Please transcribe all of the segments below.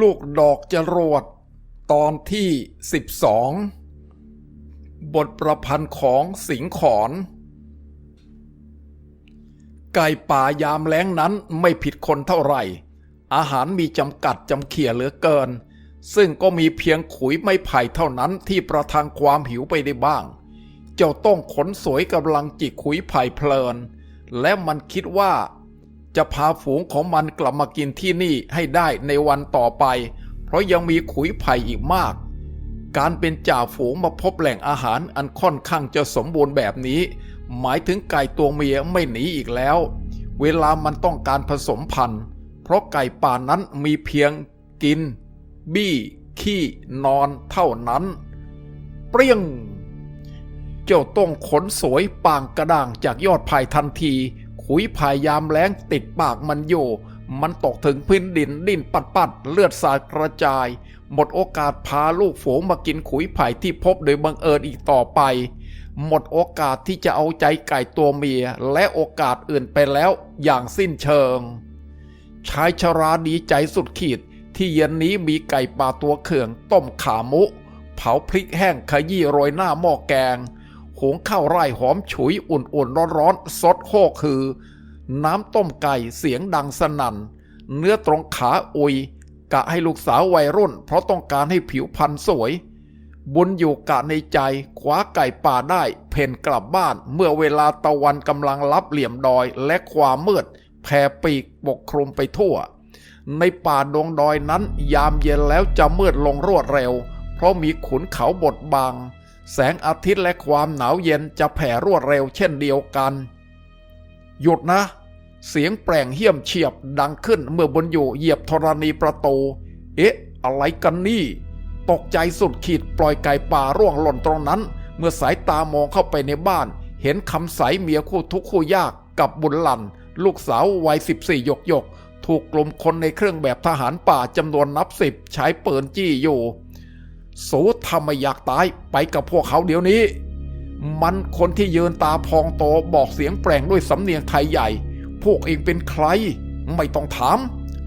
ลูกดอกจรวดตอนที่ 12 บทประพันธ์ของสิงขอน ไก่ป่ายามแล้งนั้นไม่ผิดคนเท่าไหร่ อาหารมีจำกัดจำเขี่ยเหลือเกิน ซึ่งก็มีเพียงขุยไม้ไผ่เท่านั้นที่ประทังความหิวไปได้บ้าง เจ้าต้องขนสวยกำลังจิกขุยไผ่เพลิน และมันคิดว่า จะพาฝูงของมันกลับมากินที่นี่ให้ได้ในวันต่อไป เพราะยังมีขุยไผ่อีกมาก การเป็นจ่าฝูงมาพบแหล่งอาหารอันค่อนข้างจะสมบูรณ์แบบนี้ หมายถึงไก่ตัวเมียไม่หนีอีกแล้ว เวลามันต้องการผสมพันธุ์ เพราะไก่ป่านั้นมีเพียงกิน บี้ ขี้ นอนเท่านั้น เปรี้ยง เจ้าต้องขนสวยปางกระด่างจากยอดไผ่ทันที ขุยพายยามแล้งติดปากมันอยู่ มันตกถึงพื้นดินดินปัดปัดเลือดสาดกระจาย หมดโอกาสพาลูกฝูงมากินขุยไผ่ที่พบโดยบังเอิญอีกต่อไป หมดโอกาสที่จะเอาใจไก่ตัวเมียและโอกาสอื่นไปแล้วอย่างสิ้นเชิง ชายชราดีใจสุดขีดที่เย็นนี้มีไก่ป่าตัวเขื่องต้มขามุ เผาพริกแห้งขยี้โรยหน้าหม้อแกง หุงข้าวไร่หอมฉุยอุ่นๆร้อนๆสดโคกคือ น้ำต้มไก่เสียงดังสนั่น เนื้อตรงขาอุย กะให้ลูกสาววัยรุ่น เพราะต้องการให้ผิวพรรณสวย บุญอยู่กะในใจคว้าไก่ป่าได้ เพ่นกลับบ้านเมื่อเวลาตะวันกำลังลับเหลี่ยมดอยและความมืดแผ่ปีกปกคลุมไปทั่ว ในป่าดงดอยนั้นยามเย็นแล้วจะมืดลงรวดเร็ว เพราะมีขุนเขาบดบัง แสงอาทิตย์และความหนาวเย็นจะแผ่รวดเร็วเช่นเดียวกัน หยุดนะ เสียงแปลงเหี้ยมเฉียบดังขึ้นเมื่อบนอยู่เหยียบธรณีประตู เอ๊ะ อะไรกันนี่ ตกใจสุดขีดปล่อยไก่ป่าร่วงหล่นตรงนั้น เมื่อสายตามองเข้าไปในบ้าน เห็นคำใสเมียคู่ทุกข์คู่ยากกับบุญหลัน ลูกสาววัยสิบสี่หยกหยกถูกกลุ่มคนในเครื่องแบบทหารป่าจำนวนนับสิบใช้ปืนจี้อยู่ สูทำไม่อยากตายไปกับพวกเขาเดี๋ยวนี้ มันคนที่ยืนตาพองโตบอกเสียงแปลงด้วยสำเนียงไทยใหญ่ พวกเองเป็นใคร ไม่ต้องถาม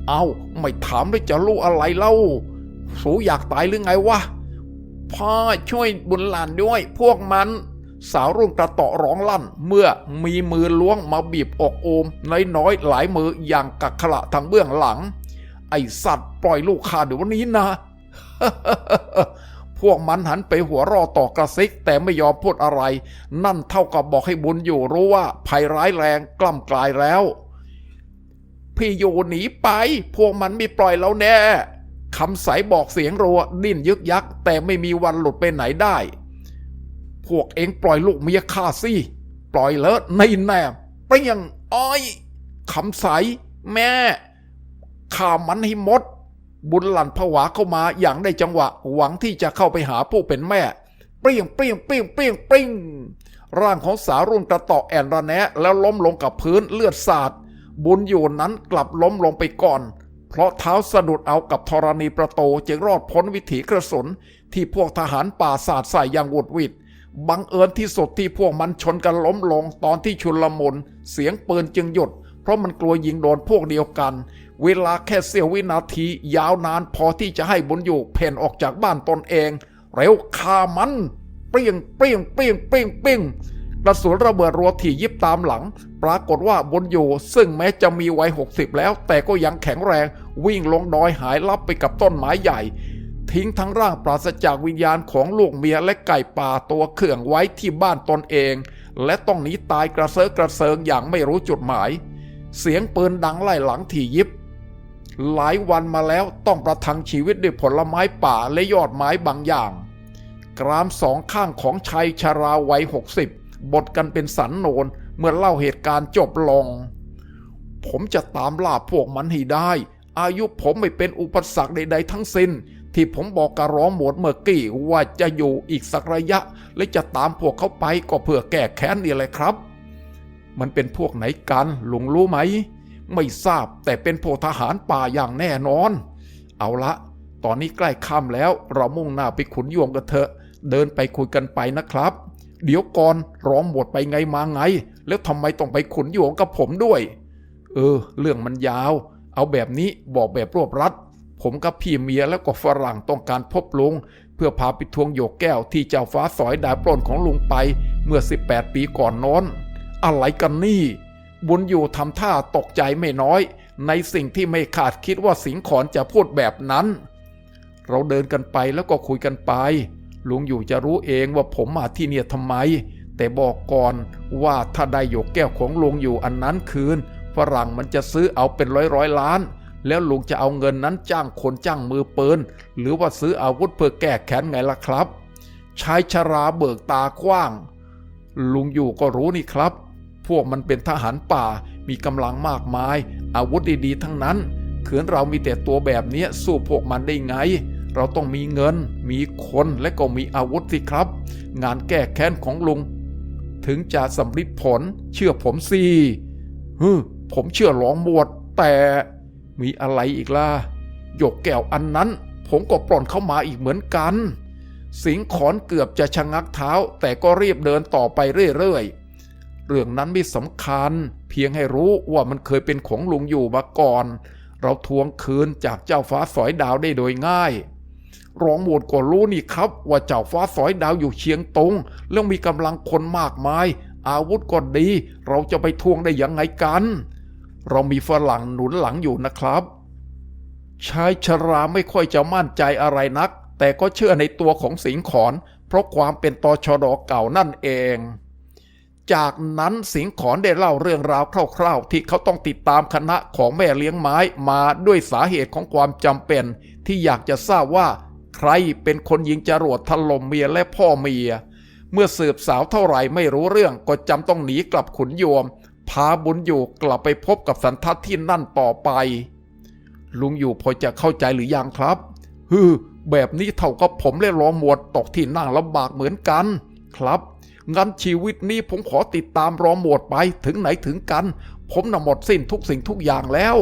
เอาไม่ถามแล้วจะรู้อะไรเล่า โสอยากตายหรือไงวะ พ่อช่วยบุญหลานด้วย พวกมัน สาวรุ่งกระตาะร้องลั่น เมื่อมีมือล้วงมาบีบอกโอมน้อยๆหลายมืออย่างกักขระทางเบื้องหลัง ไอสัตว์ปล่อยลูกข้าเดี๋ยวนี้นะ พวกมันหันไปหัวเรอต่อกระซิกแต่ไม่ยอมพูดอะไร นั่นเท่ากับบอกให้บุญอยู่รู้ว่าภัยร้ายแรงกล้ำกลายแล้ว พี่อยู่หนีไป พวกมันไม่ปล่อยเราแน่คำใสบอกเสียงรัวดิ้นยึกยักแต่ไม่มีวันหลุดไปไหนได้ พวกเองปล่อยลูกเมียข้าสิปล่อยเลอะในแนบเปรี้ยงอ้อยคำใส แม่ข้ามันให้หมด บุญหลันผวาเข้ามาอย่างได้จังหวะ หวังที่จะเข้าไปหาผู้เป็นแม่ เปรี้ยงเปรี้ยงเปรี้ยงเปรี้ยงเปรี้ยงร่างของสาวรุ่นกระต่อแอนระแนะแล้วล้มลงกับพื้นเลือดสาด บุญอยู่นั้นกลับล้มลงไปก่อน เพราะเท้าสะดุดเอากับธรณีประตูจึงรอดพ้นวิถีกระสุน ที่พวกทหารป่าสาดใส่อย่างหวุดวิดบังเอิญที่สุดที่พวกมันชนกันล้มลงตอนที่ชุนลมุนเสียงปืนจึงหยุด เพราะมันกลัวยิงโดนพวกเดียวกัน เวลาแค่เสี้ยววินาทียาวนานพอที่จะให้บุญอยู่เพ่นออกจากบ้านตนเอง เร็วฆ่ามัน เปรี้ยงเปรี้ยงเปรี้ยงเปรี้ยงเปรี้ยงกระสุนระเบิดรัวถี่ยิบตามหลัง ปรากฏว่าบุญอยู่ซึ่งแม้จะมีวัย 60 แล้ว แต่ก็ยังแข็งแรง วิ่งลงดอยหายลับไปกับต้นไม้ใหญ่ ทิ้งทั้งร่างปราศจากวิญญาณของลูกเมียและไก่ป่าตัวเขื่องไว้ที่บ้านตนเอง และต้องหนีตายกระเซาะกระเซิงอย่างไม่รู้จุดหมาย เสียงปืนดังไล่หลังถี่ยิบ หลายวันมาแล้วต้องประทังชีวิตด้วยผลไม้ป่าและยอดไม้บางอย่าง กรามสองข้างของชายชาราวัยหกสิบบทกันเป็นสันโนนเมื่อเล่าเหตุการณ์จบลง ผมจะตามล่าพวกมันให้ได้ อายุผมไม่เป็นอุปสรรคใดๆทั้งสิ้น ที่ผมบอกกระร้องหมวดเมื่อกี้ว่าจะอยู่อีกสักระยะ และจะตามพวกเขาไปก็เพื่อแก้แค้นนี่แหละครับ มันเป็นพวกไหนกันลุงรู้ไหม ไม่ทราบแต่เป็นพวกทหารป่าอย่างแน่นอน เอาละ ตอนนี้ใกล้ค่ำแล้วเรามุ่งหน้าไปขุนยวมกันเถอะ เดินไปคุยกันไปนะครับ เดี๋ยวก่อนร้องหมดไปไงมาไง แล้วทำไมต้องไปขุนยวมกับผมด้วย เออ เรื่องมันยาว เอาแบบนี้บอกแบบรวบรัดผมกับพี่เมียแล้วก็ฝรั่งต้องการพบลุง เพื่อพาไปทวงโยกแก้วที่เจ้าฟ้าสอยดาปล้นของลุงไปเมื่อ 18 ปีก่อนโน้น อะไรกันนี่ บุญอยู่ทำท่าตกใจไม่น้อย ในสิ่งที่ไม่คาดคิดว่าสิงขอนจะพูดแบบนั้น เราเดินกันไปแล้วก็คุยกันไป ลุงอยู่จะรู้เองว่าผมมาที่เนี่ยทำไม แต่บอกก่อนว่าถ้าได้หยกแก้วของลุงอยู่อันนั้นคืนฝรั่งมันจะซื้อเอาเป็นร้อยร้อยล้าน แล้วลุงจะเอาเงินนั้นจ้างคนจ้างมือปืนหรือว่าซื้ออาวุธเพื่อแก้แค้นไงล่ะครับชายชราเบิกตากว้าง ลุงอยู่ก็รู้นี่ครับ พวกมันเป็นทหารป่า มีกำลังมากมาย อาวุธดีๆ ทั้งนั้นเขือนเรามีแต่ตัวแบบนี้สู้พวกมันได้ไง เราต้องมีเงิน มีคนและก็มีอาวุธสิครับ งานแก้แค้นของลุง ถึงจะสำลิดผลเชื่อผมสิฮึผมเชื่อหลองหมวด แต่มีอะไรอีกล่ะหยกแก้วอันนั้น ผมก็ปล่อนเข้ามาอีกเหมือนกัน สิงขอนเกือบจะชะงักเท้า แต่ก็รีบเดินต่อไปเรื่อยๆ เรื่องนั้นไม่สำคัญ เพียงให้รู้ว่ามันเคยเป็นของลุงอยู่มาก่อน เราทวงคืนจากเจ้าฟ้าสอยดาวได้โดยง่ายรองหมวดก็รู้นี่ครับว่าเจ้าฟ้าสอยดาวอยู่เชียงตงแล้วมีกำลังคนมากมาย อาวุธก็ดี เราจะไปทวงได้ยังไงกัน เรามีฝรั่งหนุนหลังอยู่นะครับชายชราไม่ค่อยจะมั่นใจอะไรนัก แต่ก็เชื่อในตัวของสิงขอน เพราะความเป็นตอชดเก่านั่นเอง จากนั้นสิงขอนได้เล่าเรื่องราวคร่าวๆ ที่เขาต้องติดตามคณะของแม่เลี้ยงไม้มาด้วยสาเหตุของความจำเป็น ที่อยากจะทราบว่าใครเป็นคนยิงจรวดถล่มเมียและพ่อเมีย เมื่อสืบสาวเท่าไหร่ไม่รู้เรื่องก็จำต้องหนีกลับขุนยวมพาบุญอยู่กลับไปพบกับสันทัดที่นั่นต่อไป ลุงอยู่พอจะเข้าใจหรือยังครับฮือแบบนี้เท่ากับผมและรองหมวดตกที่นั่งลำบากเหมือนกัน ครับ งั้นชีวิตนี้ผมขอติดตามรองหมวดไปถึงไหนถึงกัน ผมน่ะหมดสิ้นทุกสิ่งทุกอย่างแล้ว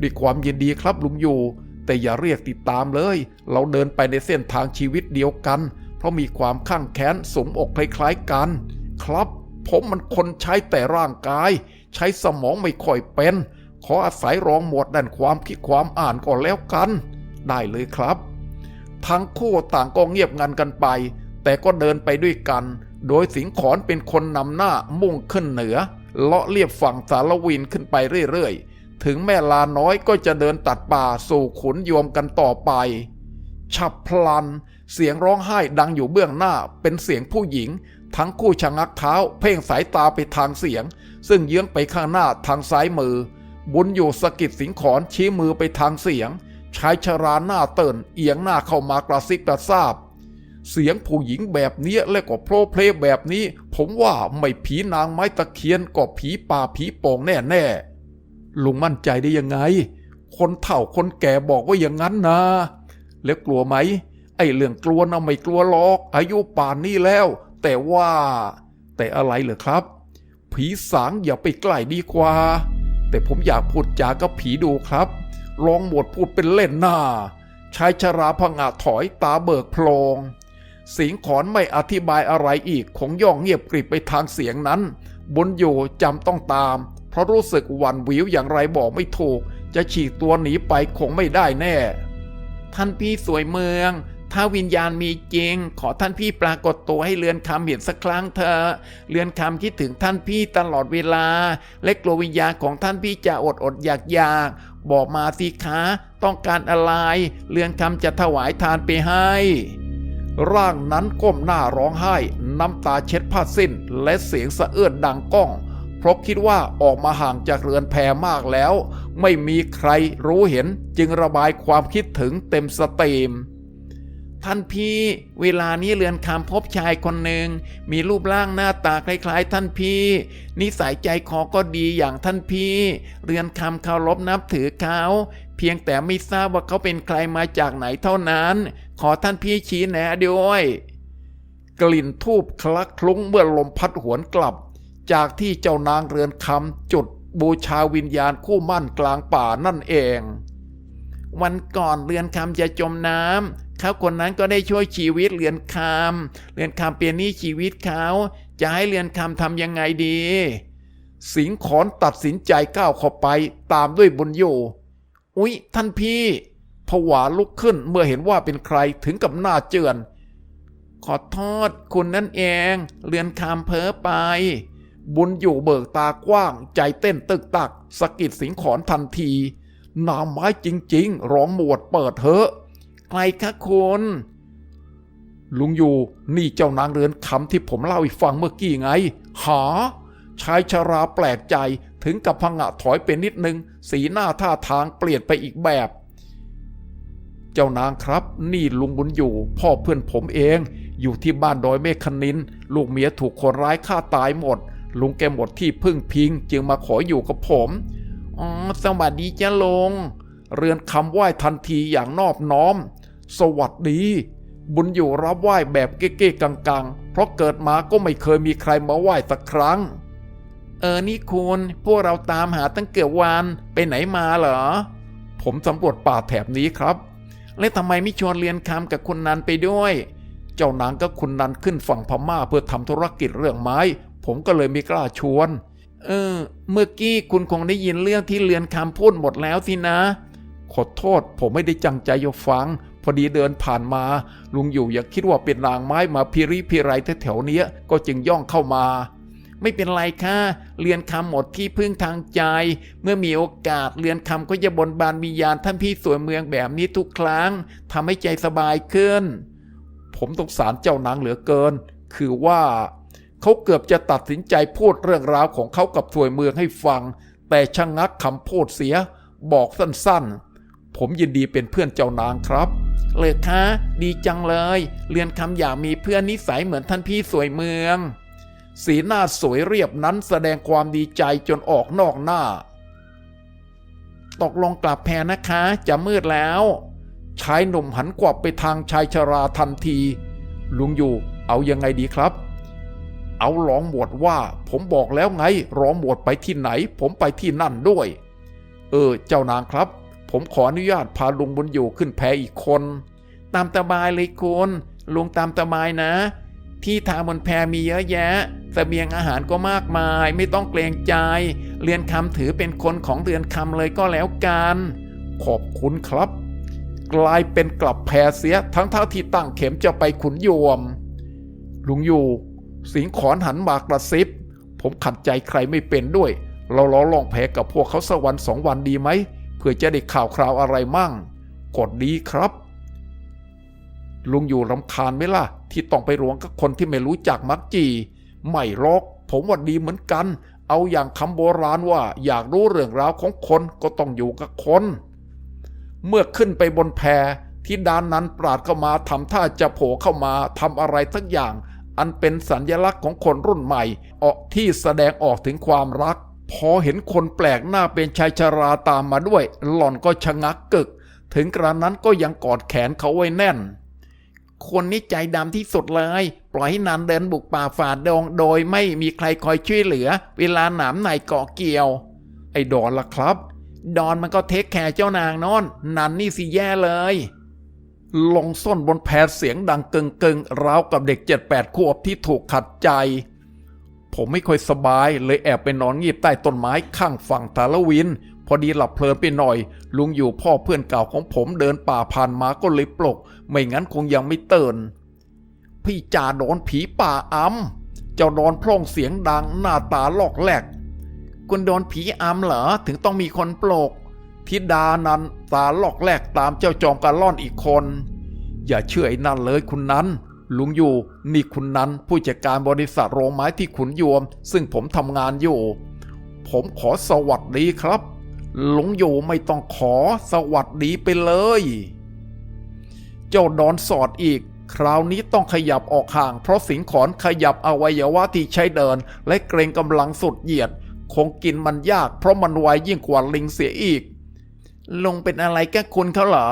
ด้วยความยินดีครับลุงอยู่ แต่อย่าเรียกติดตามเลย เราเดินไปในเส้นทางชีวิตเดียวกัน เพราะมีความข้างแค้นสมอกคล้ายๆกัน ครับ ผมมันคนใช้แต่ร่างกาย ใช้สมองไม่ค่อยเป็น ขออาศัยรองหมวดด้านความคิดความอ่านก่อนแล้วกัน ได้เลยครับ ทั้งคู่ต่างก็เงียบงันกันไป แต่ก็เดินไปด้วยกัน โดยสิงขอนเป็นคนนำหน้ามุ่งขึ้นเหนือ เลาะเลียบฝั่งสารวินขึ้นไปเรื่อยๆ ถึงแม่ลาน้อยก็จะเดินตัดป่าสู่ขุนยวมกันต่อไป ฉับพลัน เสียงร้องไห้ดังอยู่เบื้องหน้าเป็นเสียงผู้หญิง ทั้งคู่ชะงักเท้า เพ่งสายตาไปทางเสียง ซึ่งเยื้องไปข้างหน้าทางซ้ายมือ บุญอยู่สะกิดสิงขอนชี้มือไปทางเสียงชายชราหน้าเตินเอียงหน้าเข้ามากระซิบกระซาบ เสียงผู้หญิงแบบนี้และก็โพรเพลแบบนี้ ผมว่าไม่ผีนางไม้ตะเคียนก็ผีป่าผีโป่งแน่แน่ๆลุงมั่นใจได้ยังไง คนเฒ่าคนแก่บอกว่าอย่างนั้นนะ แล้วกลัวไหม ไอ้เรื่องกลัวนะไม่กลัวหรอก อายุป่านนี้แล้ว แต่ว่า แต่อะไรเหรอครับ ผีสางอย่าไปใกล้ดีกว่า แต่ผมอยากพูดจากับผีดูครับลองหมดพูดเป็นเล่นหน้าชายชราพงาถอยตาเบิกโพลง สิงขอนไม่อธิบายอะไรอีกคงย่องเงียบกริบไปทางเสียงนั้น บุญอยู่จำต้องตาม เพราะรู้สึกหวั่นวิวอย่างไรบอกไม่ถูก จะฉีกตัวหนีไปคงไม่ได้แน่ ท่านพี่สวยเมือง ถ้าวิญญาณมีจริง ขอท่านพี่ปรากฏตัวให้เรือนคำเห็นสักครั้งเถอะเรือนคำคิดถึงท่านพี่ตลอดเวลา และกลัววิญญาณของท่านพี่จะอดอดอยากอยากบอกมาสิคะต้องการอะไรเรือนคำจะถวายทานไปให้ ร่างนั้นก้มหน้าร้องไห้ น้ำตาเช็ดผ้าสิ้น และเสียงสะเอื้อนดังก้อง เพราะคิดว่าออกมาห่างจากเรือนแพมากแล้ว ไม่มีใครรู้เห็นจึงระบายความคิดถึงเต็มสเตม ท่านพี่ เวลานี้เรือนคำพบชายคนหนึ่ง มีรูปร่างหน้าตาคล้ายๆ ท่านพี่ นิสัยใจคอก็ดีอย่างท่านพี่ เรือนคำเคารพนับถือเขาเพียงแต่ไม่ทราบว่าเขาเป็นใครมาจากไหนเท่านั้น ขอท่านพี่ชี้แนะด้วย กลิ่นทูบคลักคลุ้งเมื่อลมพัดหวนกลับ จากที่เจ้านางเรือนคำจุดบูชาวิญญาณคู่มั่นกลางป่านั่นเอง วันก่อนเรือนคำจะจมน้ำ เขาคนนั้นก็ได้ช่วยชีวิตเรือนคำเรือนคำเปลี่ยนนี้ชีวิตเขาจะให้เรือนคำทำยังไงดี สิงขอนตัดสินใจก้าวเข้าไปตามด้วยบุญอยู่อุ๊ย ท่านพี่ผวาลุกขึ้นเมื่อเห็นว่าเป็นใครถึงกับหน้าเจือน ขอโทษคุณนั่นเอง เรือนคำเพ้อไป บุญอยู่เบิกตากว้าง ใจเต้นตึกตักสะกิดสิงขอนทันทีนามไม้จริง ๆ ร้องหมวดเปิดเถอะ ใครคะคุณลุงอยู่นี่เจ้านางเรือนคำที่ผมเล่าให้ฟังเมื่อกี้ไง หา ชายชราแปลกใจถึงกับพังะถอยไปนิดนึง สีหน้าท่าทางเปลี่ยนไปอีกแบบ เจ้านางครับ นี่ลุงบุญอยู่ พ่อเพื่อนผมเอง อยู่ที่บ้านดอยเมฆคณิน ลูกเมียถูกคนร้ายฆ่าตายหมด ลุงแกหมดที่พึ่งพิง จึงมาขออยู่กับผมอ๋อสวัสดีจ้าลง เรือนคำไหว้ทันทีอย่างนอบน้อม สวัสดี บุญอยู่รับไหว้แบบเก้ๆกังๆ เพราะเกิดมาก็ไม่เคยมีใครมาไหว้สักครั้ง เออนี่คุณพวกเราตามหาตั้งเกือบวันไปไหนมาเหรอ ผมสำรวจป่าแถบนี้ครับ และทำไมไม่ชวนเรียนคำกับคุณนันไปด้วย เจ้านางก็คุณนันขึ้นฝั่งพม่าเพื่อทำธุรกิจเรื่องไม้ ผมก็เลยไม่กล้าชวน เออ เมื่อกี้คุณคงได้ยินเรื่องที่เรือนคำพูดหมดแล้วสินะ ขอโทษ ผมไม่ได้จังใจยฟัง พอดีเดินผ่านมา ลุงอยู่อย่าคิดว่าเป็นนางไม้มาพิริพิไรแถวๆเนี้ย ก็จึงย่องเข้ามา ไม่เป็นไรค่ะ เรียนคำหมดที่พึ่งทางใจ เมื่อมีโอกาสเรียนคำก็จะบนบานวิญญาณท่านพี่สวยเมืองแบบนี้ทุกครั้งทำให้ใจสบายขึ้น ผมสงสารเจ้านางเหลือเกิน คือว่าเขาเกือบจะตัดสินใจพูดเรื่องราวของเขากับสวยเมืองให้ฟัง แต่ชะงงักคำพูดเสีย บอกสั้นๆ ผมยินดีเป็นเพื่อนเจ้านางครับเลยคะดีจังเลย เรียนคำอยากมีเพื่อนนิสัยเหมือนท่านพี่สวยเมือง สีหน้าสวยเรียบนั้นแสดงความดีใจจนออกนอกหน้า ตกลงกลับแพนะคะ จะมืดแล้ว ชายหนุ่มหันกวับไปทางชายชราทันที ลุงอยู่ เอายังไงดีครับ เอาร้องหมวดว่า ผมบอกแล้วไงร้องหมวดไปที่ไหน ผมไปที่นั่นด้วย เออ เจ้านางครับ ผมขออนุญาตพาลุงบุญอยู่ขึ้นแพอีกคน ตามสบายเลยคุณลุงตามสบายนะ ที่ทางบนแพมีเยอะแยะเสบียงอาหารก็มากมาย ไม่ต้องเกรงใจ เรือนคำถือเป็นคนของเรือนคำเลยก็แล้วกัน ขอบคุณครับ กลายเป็นกลับแพเสียทั้งเท่าที่ตั้งเข็มจะไปขุนยวม ลุงอยู่ สิงขอนหันมากระซิบ ผมขัดใจใครไม่เป็นด้วย เราล้อลองแพ้กับพวกเขาสักวันสองวันดีไหม เพื่อจะได้ข่าวคราวอะไรมั่งกดดีครับ ลุงอยู่รำคาญไหมล่ะ ที่ต้องไปรวงกับคนที่ไม่รู้จักมักจีไม่รอกผมว่าดีเหมือนกัน เอาอย่างคำโบราณว่า อยากรู้เรื่องราวของคนก็ต้องอยู่กับคน เมื่อขึ้นไปบนแพที่ด้านนั้นปราดเข้ามาทำท่าจะโผล่เข้ามาทำอะไรสักอย่าง อันเป็นสัญญลักษณ์ของคนรุ่นใหม่ออกที่แสดงออกถึงความรัก พอเห็นคนแปลกหน้าเป็นชายชราตามมาด้วย หล่อนก็ชะงักกึก ถึงกระนั้นก็ยังกอดแขนเขาไว้แน่น คนนี้ใจดำที่สุดเลย ปล่อยให้นานเดินบุกป่าฝ่าดงโดยไม่มีใครคอยช่วยเหลือ เวลาหนามในเกาะเกี่ยว ไอ้ดอนล่ะครับ ดอนมันก็เทคแคร์เจ้านางนอนนันนี่สิแย่เลยลงส้นบนแพเสียงดังกึงกึงๆราวกับเด็กเจ็ดแปดขวบที่ถูกขัดใจ ผมไม่ค่อยสบาย เลยแอบไปนอนงีบใต้ต้นไม้ข้างฝั่งตาละวิน พอดีหลับเพลินไปหน่อย ลุงอยู่พ่อเพื่อนเก่าของผมเดินป่าผ่านมาก็เลยปลุกไม่งั้นคงยังไม่ตื่นพี่จ่าโดนผีป่าอำเจ้าโดนพร่องเสียงดังหน้าตาลอกแหลกคุณโดนผีอำเหรอถึงต้องมีคนปลุกทิดานันตาลอกแหลกตามเจ้าจอมกระล่อนอีกคน อย่าเชื่อไอ้นั่นเลยคุณนั้น ลุงอยู่ นี่คุณนั้นผู้จัดการบริษัทโรงไม้ที่ขุนยวม ซึ่งผมทำงานอยู่ ผมขอสวัสดีครับ ลุงอยู่ไม่ต้องขอสวัสดีไปเลย เจ้าดอนสอดอีก คราวนี้ต้องขยับออกห่าง เพราะสิงขอนขยับอวัยวะที่ใช้เดิน และเกรงกำลังสุดเหยียด คงกินมันยาก เพราะมันไวยิ่งกว่าลิงเสียอีกลุงเป็นอะไรแกคุณเขาเหรอ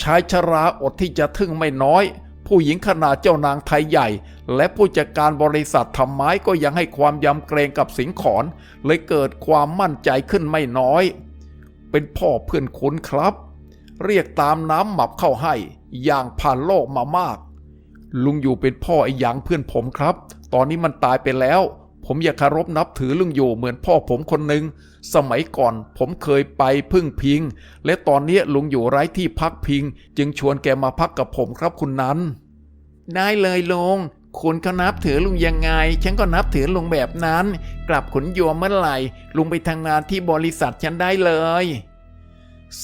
ชายชราอดที่จะทึ่งไม่น้อย ผู้หญิงขนาดเจ้านางไทยใหญ่ และผู้จัดการบริษัททำไม้ก็ยังให้ความยำเกรงกับสิงขอนเลยเกิดความมั่นใจขึ้นไม่น้อย เป็นพ่อเพื่อนคุณครับ เรียกตามน้ำหมับเข้าให้ อย่างผ่านโลกมามาก ลุงอยู่เป็นพ่อไอ้หยางเพื่อนผมครับ ตอนนี้มันตายไปแล้ว ผมอยากคารพนับถือลุงอยู่เหมือนพ่อผมคนหนึ่ง สมัยก่อนผมเคยไปพึ่งพิง และตอนนี้ลุงอยู่ไร้ที่พักพิง จึงชวนแกมาพักกับผมครับคุณนั้น ได้เลยลุงคุณก็นับถือลุงยังไง ฉันก็นับถือลุงแบบนั้น กลับขนยวมเมื่อไหร่ ลุงไปทำงานที่บริษัทฉันได้เลย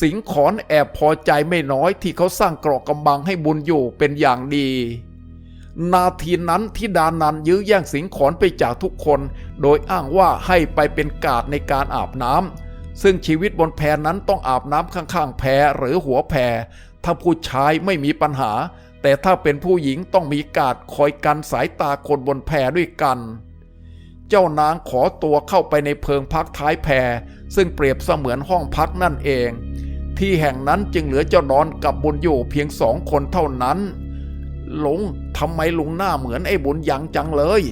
สิงขอนแอบพอใจไม่น้อยที่เขาสร้างเกราะกำบังให้บุญอยู่เป็นอย่างดี นาทีนั้นที่ดานันยื้อแย่งสิงขอนไปจากทุกคน โดยอ้างว่าให้ไปเป็นกาดในการอาบน้ำซึ่งชีวิตบนแพนั้นต้องอาบน้ำข้างๆ แพหรือหัวแพถ้าผู้ชายไม่มีปัญหา แต่ถ้าเป็นผู้หญิงต้องมีกาดคอยกันสายตาคนบนแพด้วยกัน เจ้านางขอตัวเข้าไปในเพิงพักท้ายแพซึ่งเปรียบเสมือนห้องพักนั่นเอง ที่แห่งนั้นจึงเหลือเจ้าดอนกับบุญอยู่เพียงสองคนเท่านั้น ลงทำไมลุงหน้าเหมือนไอ้บุญยังจังเลย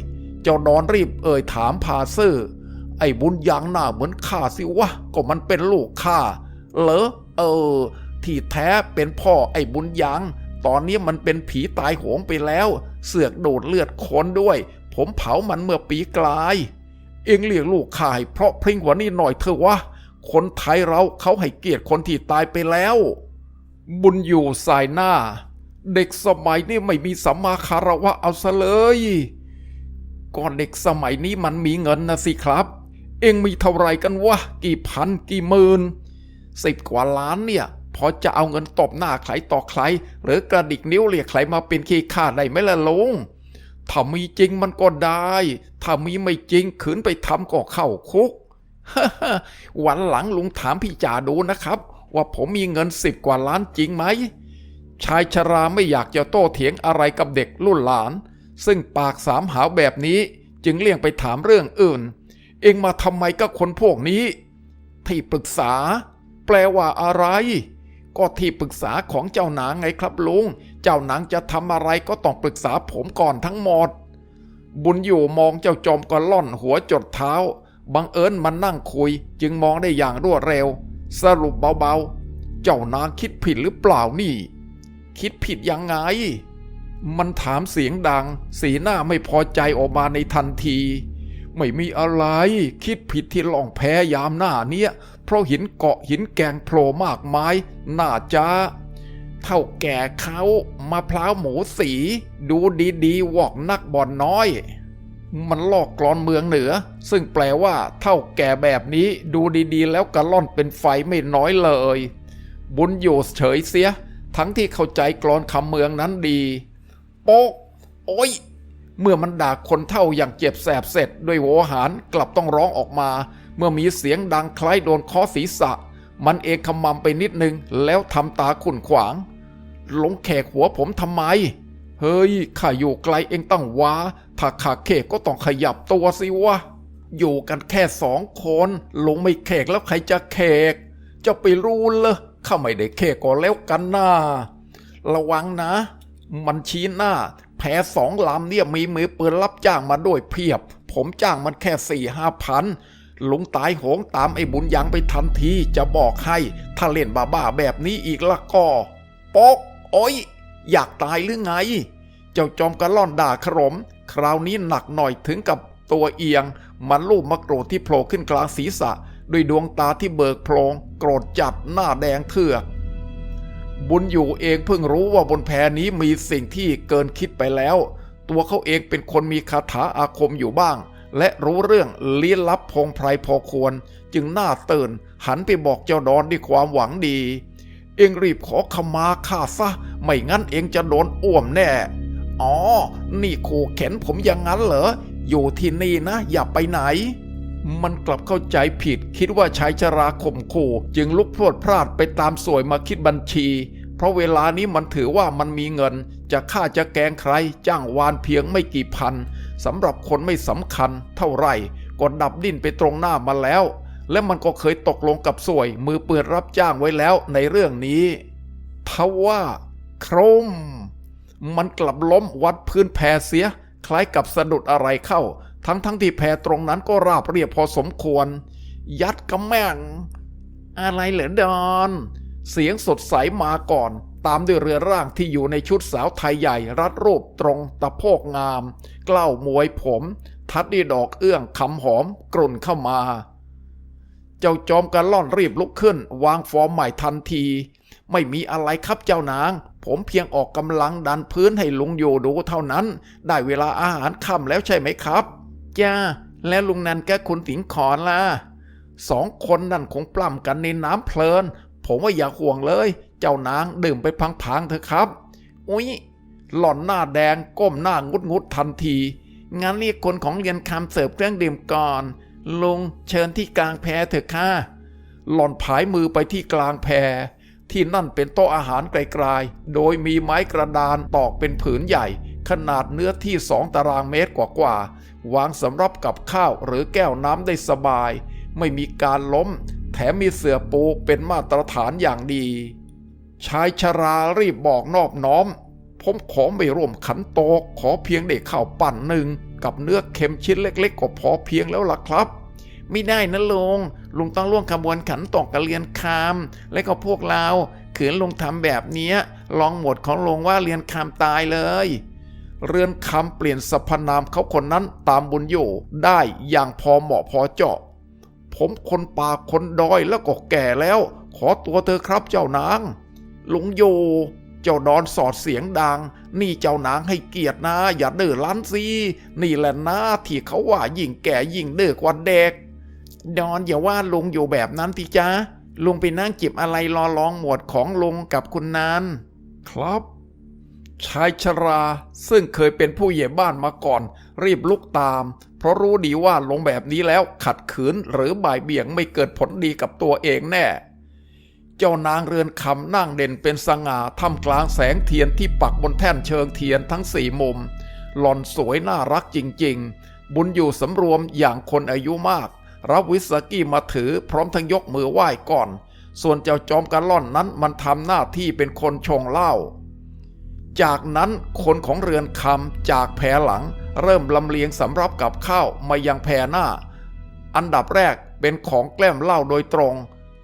เจ้าดอนรีบเอ่ยถามพาเซื่อไอ้บุญยังหน้าเหมือนข้าสิวะ ก็มันเป็นลูกข้าเหรอเออ ที่แท้เป็นพ่อไอ้บุญยังตอนนี้มันเป็นผีตายโหงไปแล้ว เสือกดูดเลือดคนด้วย ผมเผามันเมื่อปีกลาย เองเรียกลูกข่ายเพราะพริ้งกว่านี้หน่อยเถอะวะ คนไทยเราเขาให้เกียรติคนที่ตายไปแล้ว บุญอยู่สายหน้า เด็กสมัยนี้ไม่มีสัมมาคารวะเอาซะเลยก่อนเด็กสมัยนี้มันมีเงินนะสิครับ เองมีเท่าไรกันวะกี่พันกี่หมื่นสิบกว่าล้านเนี่ย พอจะเอาเงินตบหน้าใครต่อใคร หรือกระดิกนิ้วเรียกใครมาเป็นขี้ข้าได้ไหมล่ะลุงถ้ามีจริงมันก็ได้ ถ้ามีไม่จริงขืนไปทำก็เข้าคุกวันหลังลุงถามพี่จ่าดูนะครับ ว่าผมมีเงินสิบกว่าล้านจริงไหม ชายชราไม่อยากจะโต้เถียงอะไรกับเด็กรุ่นหลาน ซึ่งปากสามหาวแบบนี้จึงเลี่ยงไปถามเรื่องอื่น เองมาทำไมกับคนพวกนี้ ที่ปรึกษา แปลว่าอะไร ก็ที่ปรึกษาของเจ้านางไงครับลุง เจ้านางจะทำอะไรก็ต้องปรึกษาผมก่อนทั้งหมด บุญอยู่มองเจ้าจอมก็ล่อนหัวจดเท้า บังเอิญมันนั่งคุย จึงมองได้อย่างรวดเร็ว สรุปเบาๆ เจ้านางคิดผิดหรือเปล่านี่ คิดผิดยังไง มันถามเสียงดัง สีหน้าไม่พอใจออกมาในทันที ไม่มีอะไร คิดผิดที่ล่องแพ้ยามหน้าเนี้ย เพราะหินเกาะหินแกงโผล่มากมายหน่าจะเท่าแก่เขามาพร้าวหมูสี ดูดีๆวอกนักบ่อนน้อย มันลอกกลอนเมืองเหนือ ซึ่งแปลว่า เท่าแก่แบบนี้ดูดีๆ แล้วกระล่อนเป็นไฟไม่น้อยเลย บุญอยู่เฉยเสีย ทั้งที่เข้าใจกลอนคำเมืองนั้นดี โป๊กโอ้ย เมื่อมันด่าคนเท่าอย่างเจ็บแสบเสร็จด้วยโวหารกลับต้องร้องออกมา เมื่อมีเสียงดังคล้ายโดนคอศีรษะ มันเองขมำไปนิดนึง แล้วทำตาขุ่นขวางหลงแขกหัวผมทำไม เฮ้ยข้าอยู่ไกลเองตั้งวาถ้าขาเขกก็ต้องขยับตัวสิวะ อยู่กันแค่สองคนหลงไม่แขกแล้วใครจะแขก จะไปรู้เหรอ ข้าไม่ได้แขกก็แล้วกันนะระวังนะ มันชี้หน้าแพ้สองลำเนี่ยมีมือปืนรับจ้างมาด้วยเพียบ ผมจ้างมันแค่สี่ห้าพันลุงตายโหงตามไอ้บุญยังไปทันทีจะบอกให้ ถ้าเล่นบ้าๆแบบนี้อีกละก็ป๊กโอ้ย อยากตายหรือไง เจ้าจอมกระล่อนด่าขรม คราวนี้หนักหน่อยถึงกับตัวเอียง มันลูบมะกรูดที่โผล่ขึ้นกลางศีรษะ ด้วยดวงตาที่เบิกโพลงโกรธจัดหน้าแดงเถือกบุญอยู่เองเพิ่งรู้ว่าบนแพนี้มีสิ่งที่เกินคิดไปแล้ว ตัวเขาเองเป็นคนมีคาถาอาคมอยู่บ้าง และรู้เรื่องลี้ลับพงไพรพอควร จึงหน้าตื่น หันไปบอกเจ้าดอนด้วยความหวังดี เองรีบขอขมาข้าซะ ไม่งั้นเองจะโดนอ้วมแน่ อ๋อ นี่ขู่เข็นผมอย่างนั้นเหรอ อยู่ที่นี่นะ อย่าไปไหน มันกลับเข้าใจผิดคิดว่าชายชราข่มขู่จึงลุกพรวดพลาดไปตามสวยมาคิดบัญชี เพราะเวลานี้มันถือว่ามันมีเงิน จะฆ่าจะแกงใคร จ้างวานเพียงไม่กี่พันสำหรับคนไม่สำคัญ เท่าไหร่ก็ดับดิ้นไปตรงหน้ามาแล้ว และมันก็เคยตกลงกับสวย มือปืนรับจ้างไว้แล้วในเรื่องนี้ทว่าโครม มันกลับล้มวัดพื้นแพเสีย คล้ายกับสะดุดอะไรเข้าทั้งทั้งที่แพตรงนั้นก็ราบเรียบพอสมควร ยัดกระแม่ง อะไรเหรอดอน เสียงสดใสมาก่อน ตามด้วยเรือร่างที่อยู่ในชุดสาวไทยใหญ่ รัดรูปตรงตะโพกงาม เกล้ามวยผม ทัดด้วยดอกเอื้องคำหอมกลุ่นเข้ามา เจ้าจอมกันล่อนรีบลุกขึ้น วางฟอร์มใหม่ทันที ไม่มีอะไรครับเจ้านางผมเพียงออกกำลังดันพื้นให้ลุงอยู่ดูเท่านั้น ได้เวลาอาหารค่ำแล้วใช่ไหมครับ จ้า แล้วลุงนันแกคุณสิงขอนล่ะสองคนนั่นคงปล้ำกันในน้ำเพลิน ผมว่าอย่าห่วงเลย เจ้านางดื่มไปพังๆเถอะครับ อุ๊ย หล่อนหน้าแดงก้มหน้างุดงุดทันที งั้นเรียกคนของเรียนคำเสิร์ฟเครื่องดื่มก่อน ลุงเชิญที่กลางแพเถอะค่ะ หล่อนผายมือไปที่กลางแพที่นั่นเป็นโต๊ะอาหารไกลๆ โดยมีไม้กระดานตอกเป็นผืนใหญ่ ขนาดเนื้อที่สองตารางเมตรกว่าๆวางสำหรับกับข้าวหรือแก้วน้ำได้สบาย ไม่มีการล้ม แถมมีเสื่อปูเป็นมาตรฐานอย่างดี ชายชรารีบบอกนอบน้อม ผมขอไม่ร่วมขันโตกขอเพียงได้ข้าวปั่นหนึ่งกับเนื้อเค็มชิ้นเล็กๆก็พอเพียงแล้วล่ะครับไม่ได้นะลุง ลุงต้องร่วมขบวนขันตอกกระเรียนคามและก็พวกเราขืนลุงทำแบบนี้ลองหมดของลุงว่าเรียนคามตายเลย เรือนคำเปลี่ยนสรรพนามเขาคนนั้นตามบุญอยู่ได้อย่างพอเหมาะพอเจาะ ผมคนป่าคนดอยแล้วก็แก่แล้ว ขอตัวเธอครับเจ้านาง ลุงโย เจ้าดอนสอดเสียงดัง นี่เจ้านางให้เกียรตินะ อย่าเดือดรั้นสินี่แหละนะที่เขาว่ายิ่งแก่ยิ่งเดือกว่าเด็กดอนอย่าว่าลุงอยู่แบบนั้นทีจ้าลุงไปนั่งจิบอะไรรอลองหมวดของลุงกับคุณนานครับ ชายชราซึ่งเคยเป็นผู้ใหญ่บ้านมาก่อน รีบลุกตาม เพราะรู้ดีว่าลงแบบนี้แล้วขัดขืนหรือบ่ายเบี่ยงไม่เกิดผลดีกับตัวเองแน่ เจ้านางเรือนคำนั่งเด่นเป็นสง่าท่ามกลางแสงเทียนที่ปักบนแท่นเชิงเทียนทั้งสี่มุม หล่อนสวยน่ารักจริง ๆ บุญอยู่สำรวมอย่างคนอายุมาก รับวิสกี้มาถือพร้อมทั้งยกมือไหว้ก่อน ส่วนเจ้าจอมกระล่อนนั้นมันทำหน้าที่เป็นคนชงเหล้า จากนั้นคนของเรือนคำจากแผหลัง เริ่มลำเลียงสำรับกับข้าวมายังแผหน้า อันดับแรกเป็นของแกล้มเหล้าโดยตรง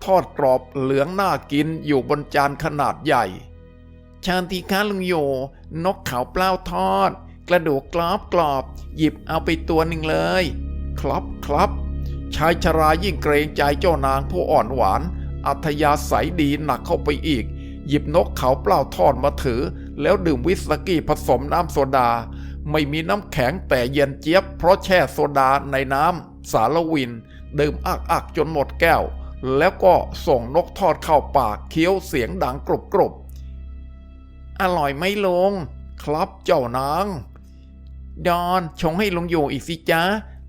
ทอดกรอบเหลืองน่ากินอยู่บนจานขนาดใหญ่ชิญทีค้าลุงโย นกขาวเปล่าทอด กระดูกกรอบกรอบ หยิบเอาไปตัวหนึ่งเลย ครับครับชายชรายิ่งเกรงใจเจ้านางผู้อ่อนหวาน อัธยาศัยดีหนักเข้าไปอีก หยิบนกเขาเปล่าทอดมาถือ แล้วดื่มวิสกี้ผสมน้ำโซดา ไม่มีน้ำแข็งแต่เย็นเจี๊ยบ เพราะแช่โซดาในน้ำสารวิน ดื่มอักอักๆจนหมดแก้ว แล้วก็ส่งนกทอดเข้าปากเคี้ยวเสียงดังกรุบกรุบอร่อยไหมลง ครับเจ้านางดอนชงให้ลุงอยู่อีกสิจ๊ะ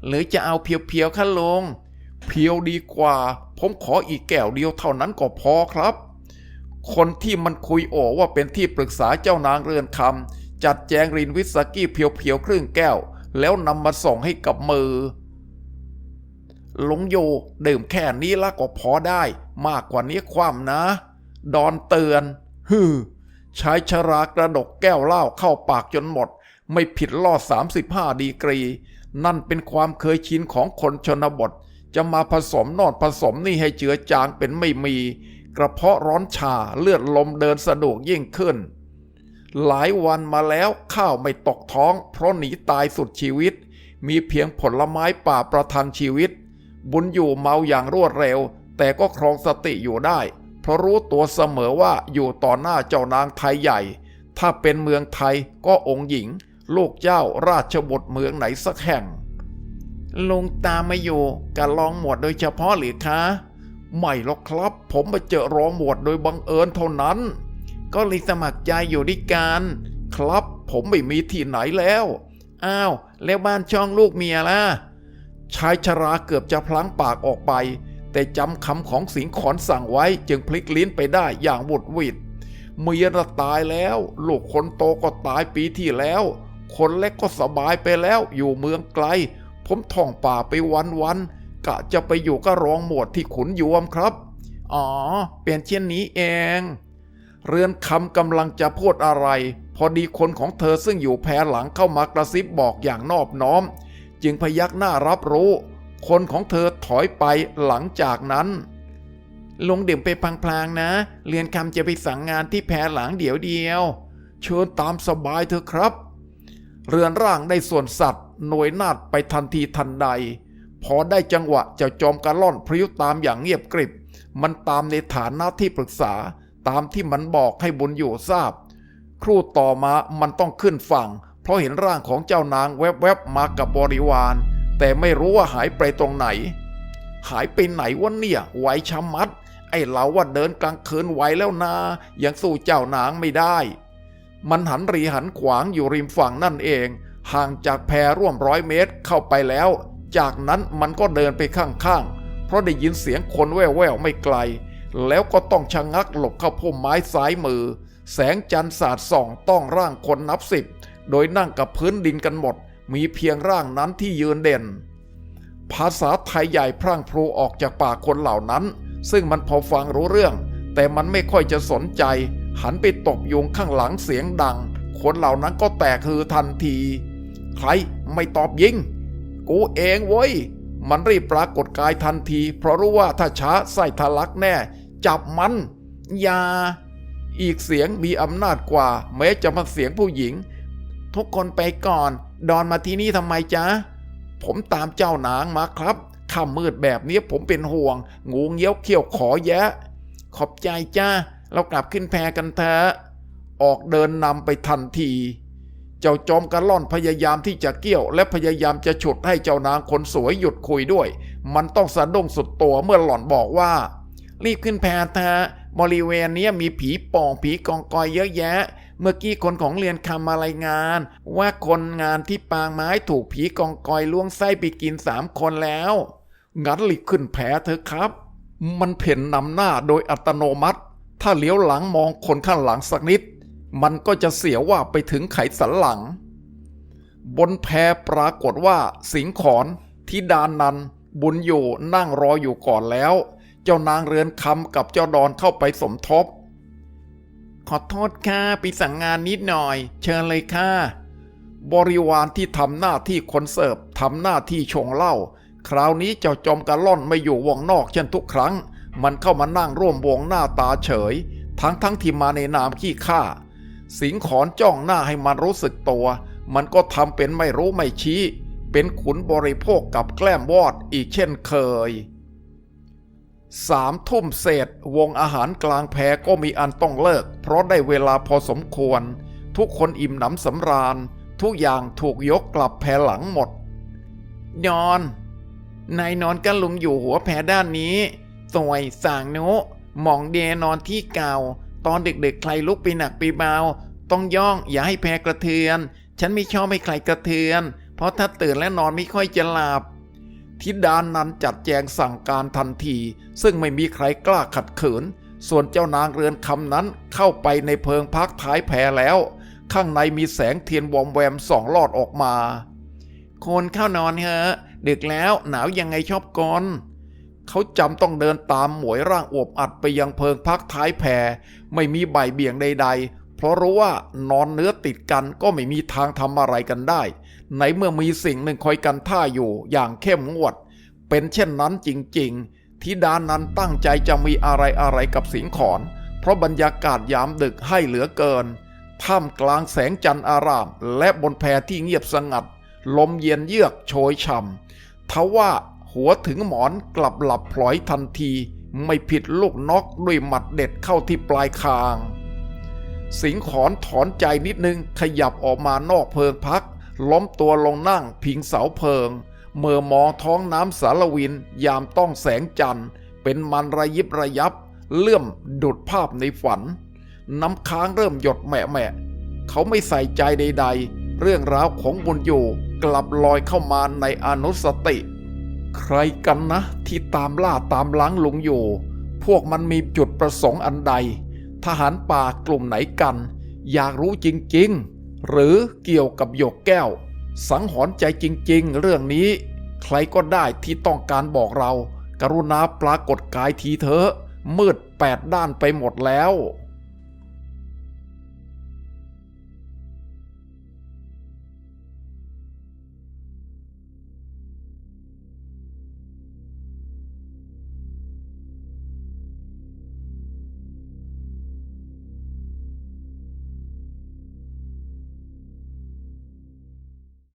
หรือจะเอาเพียวๆค่ะลุงเพียวดีกว่า ผมขออีกแก้วเดียวเท่านั้นก็พอครับ คนที่มันคุยโอว่าเป็นที่ปรึกษาเจ้านางเรือนคำจัดแจงรินวิสกี้เพียวๆครึ่งแก้ว แล้วนำมาส่งให้กับมือหลงโยดื่มแค่นี้ละก็พอได้ มากกว่านี้ความนะ ดอนเตือนฮือชายชรากระดกแก้วเหล้าเข้าปากจนหมด ไม่ผิดล่อ 35 ดีกรี นั่นเป็นความเคยชินของคนชนบท จะมาผสมนอดผสมนี่ให้เจือจางเป็นไม่มี กระเพาะร้อนชาเลือดลมเดินสะดวกยิ่งขึ้น หลายวันมาแล้วข้าวไม่ตกท้อง เพราะหนีตายสุดชีวิต มีเพียงผลไม้ป่าประทังชีวิต บุญอยู่เมาอย่างรวดเร็ว แต่ก็ครองสติอยู่ได้ เพราะรู้ตัวเสมอว่าอยู่ต่อหน้าเจ้านางไทยใหญ่ ถ้าเป็นเมืองไทยก็องค์หญิง ลูกเจ้าราชบุตรเมืองไหนสักแห่งลุงตามมาอยู่กับรองหมวดโดยเฉพาะหรือคะ ไม่หรอกครับ ผมมาเจอรองหมวดโดยบังเอิญเท่านั้น ก็เลยสมัครใจอยู่ด้วยกันครับผมไม่มีที่ไหนแล้ว อ้าว แล้วบ้านช่องลูกเมียล่ะ ชายชราเกือบจะพลั้งปากออกไป แต่จำคำของสิงขอนสั่งไว้จึงพลิกลิ้นไปได้อย่างบุดวิดเมียน่ะตายแล้ว ลูกคนโตก็ตายปีที่แล้ว คนเล็กก็สบายไปแล้วอยู่เมืองไกล ผมท่องป่าไปวันวัน กะจะไปอยู่ก็รองหมวดที่ขุนยวมครับ อ๋อ เป็นเช่นนี้เอง เรือนคำกำลังจะพูดอะไร พอดีคนของเธอซึ่งอยู่แพรหลังเข้ามากระซิบบอกอย่างนอบน้อม จึงพยักหน้ารับรู้ คนของเธอถอยไปหลังจากนั้นลงดื่มไปพลางๆนะ เรียนคำจะไปสั่งงานที่แพรหลังเดี๋ยวเดียว เชิญตามสบายเถอะครับ เรือนร่างได้ส่วนสัตว์หน่วยนาดไปทันทีทันใด พอได้จังหวะเจ้าจอมกระล่อนพริ้วตามอย่างเงียบกริบ มันตามในฐานะที่ปรึกษาตามที่มันบอกให้บุญอยู่ทราบ ครู่ต่อมามันต้องขึ้นฝั่ง เพราะเห็นร่างของเจ้านางแวบๆมากับบริวาร แต่ไม่รู้ว่าหายไปตรงไหน หายไปไหนวะเนี่ยไหวชะมัด ไอ้เราว่าเดินกลางคืนไหวแล้วนายังสู้เจ้านางไม่ได้ มันหันรีหันขวางอยู่ริมฝั่งนั่นเอง ห่างจากแพร่วมร้อยเมตรเข้าไปแล้ว จากนั้นมันก็เดินไปข้างๆ เพราะได้ยินเสียงคนแว่วๆไม่ไกล แล้วก็ต้องชะงักหลบเข้าพุ่มไม้ซ้ายมือ แสงจันทร์สาดส่องต้องร่างคนนับสิบ โดยนั่งกับพื้นดินกันหมด มีเพียงร่างนั้นที่ยืนเด่น ภาษาไทยใหญ่พรั่งพรูออกจากปากคนเหล่านั้น ซึ่งมันพอฟังรู้เรื่อง แต่มันไม่ค่อยจะสนใจ หันไปตบยุงข้างหลังเสียงดัง คนเหล่านั้นก็แตกฮือทันที ใครไม่ตอบยิง กูเองเว้ย มันรีบปรากฏกายทันที เพราะรู้ว่าถ้าช้าไส้ทะลักแน่ จับมัน อย่า อีกเสียงมีอำนาจกว่า แม้จะมาเสียงผู้หญิง ทุกคนไปก่อน ดอนมาที่นี่ทำไมจ๊ะ ผมตามเจ้านางมาครับค่ำมืดแบบนี้ผมเป็นห่วง งูเงี้ยวเขี้ยวขอแยะ ขอบใจจ้า เรากลับขึ้นแพกันเถอะ ออกเดินนำไปทันที จ้าจอมกระล่อนพยายามที่จะเกี่ยว และพยายามจะฉุดให้เจ้านางคนสวยหยุดคุยด้วย มันต้องสะดุ้งสุดตัวเมื่อหล่อนบอกว่า รีบขึ้นแพเถอะบริเวณนี้มีผีป่องผีกองกอยเยอะแยะ เมื่อกี้คนของเรียนคำมารายงาน ว่าคนงานที่ปางไม้ถูกผีกองกอยล่วงไส้ไปกินสามคนแล้วงั้นรีบขึ้นแผเถอะครับ มันเพ่นนำหน้าโดยอัตโนมัติ ถ้าเลี้ยวหลังมองคนข้างหลังสักนิด มันก็จะเสียว่าไปถึงไขสันหลัง บนแพปรากฏว่าสิงขอนทิดานันบุญอยู่นั่งรออยู่ก่อนแล้ว เจ้านางเรือนคำกับเจ้าดอนเข้าไปสมทบ ขอโทษค่ะไปสั่งงานนิดหน่อย เชิญเลยค่ะ บริวารที่ทำหน้าที่คนเสิร์ฟทำหน้าที่ชงเหล้าคราวนี้เจ้าจอมกระล่อนไม่อยู่วงนอกเช่นทุกครั้ง มันเข้ามานั่งร่วมวงหน้าตาเฉย ทั้งทั้งที่มาในนามขี้ข้า สิงขอนจ้องหน้าให้มันรู้สึกตัว มันก็ทำเป็นไม่รู้ไม่ชี้ เป็นขุนบริโภคกับแกล้มวอดอีกเช่นเคยสามทุ่มเศษวงอาหารกลางแพก็มีอันต้องเลิก เพราะได้เวลาพอสมควร ทุกคนอิ่มหนำสำราญ ทุกอย่างถูกยกกลับแพหลังหมด นอนนายนอนกันลุงอยู่หัวแพด้านนี้สวยสางนะหมองเดนอนที่เก่า ตอนเด็กๆ ใครลุกไปหนักไปเบา ต้องย่องอย่าให้แพกระเทือน ฉันไม่ชอบให้ใครกระเทือน เพราะถ้าตื่นและนอนไม่ค่อยจะหลับทิดานนั้นจัดแจงสั่งการทันที ซึ่งไม่มีใครกล้าขัดขืน ส่วนเจ้านางเรือนคำนั้นเข้าไปในเพิงพักท้ายแพแล้ว ข้างในมีแสงเทียนวอมแวมส่องลอดออกมา คนเข้านอนเถอะดึกแล้วหนาวยังไงชอบกอน เขาจำต้องเดินตามหมวยร่างอวบอัดไปยังเพิงพักท้ายแพไม่มีใบเบี่ยงใด ๆ เพราะรู้ว่านอนเนื้อติดกันก็ไม่มีทางทำอะไรกันได้ ในเมื่อมีสิ่งหนึ่งคอยกันท่าอยู่อย่างเข้มงวด เป็นเช่นนั้นจริงๆที่ดานนั้นตั้งใจจะมีอะไรอะไรกับสิงขอน เพราะบรรยากาศยามดึกให้เหลือเกินท่ามกลางแสงจันทร์อาราม และบนแพที่เงียบสงัด ลมเย็นเยือกโชยช่ำทว่า หัวถึงหมอนกลับหลับพลอยทันที ไม่ผิดลูกนกด้วยหมัดเด็ดเข้าที่ปลายคาง สิงขอนถอนใจนิดนึงขยับออกมานอกเพิงพัก ล้มตัวลงนั่งพิงเสาเพิง เมื่อมองท้องน้ำสารวิน ยามต้องแสงจันทร์ เป็นมันระยิบระยับ เลื่อมดุดภาพในฝัน น้ำค้างเริ่มหยดแหม่แม่เขาไม่ใส่ใจใด ๆ เรื่องราวของบุญอยู่กลับลอยเข้ามาในอนุสติ ใครกันนะ ที่ตามล่าตามล้างลุงอยู่ พวกมันมีจุดประสงค์อันใด ทหารป่ากลุ่มไหนกัน อยากรู้จริงๆ หรือเกี่ยวกับหยกแก้ว สังหรณ์ใจจริงๆ เรื่องนี้ ใครก็ได้ที่ต้องการบอกเรา กรุณาปรากฏกายทีเถอะมืดแปดด้านไปหมดแล้ว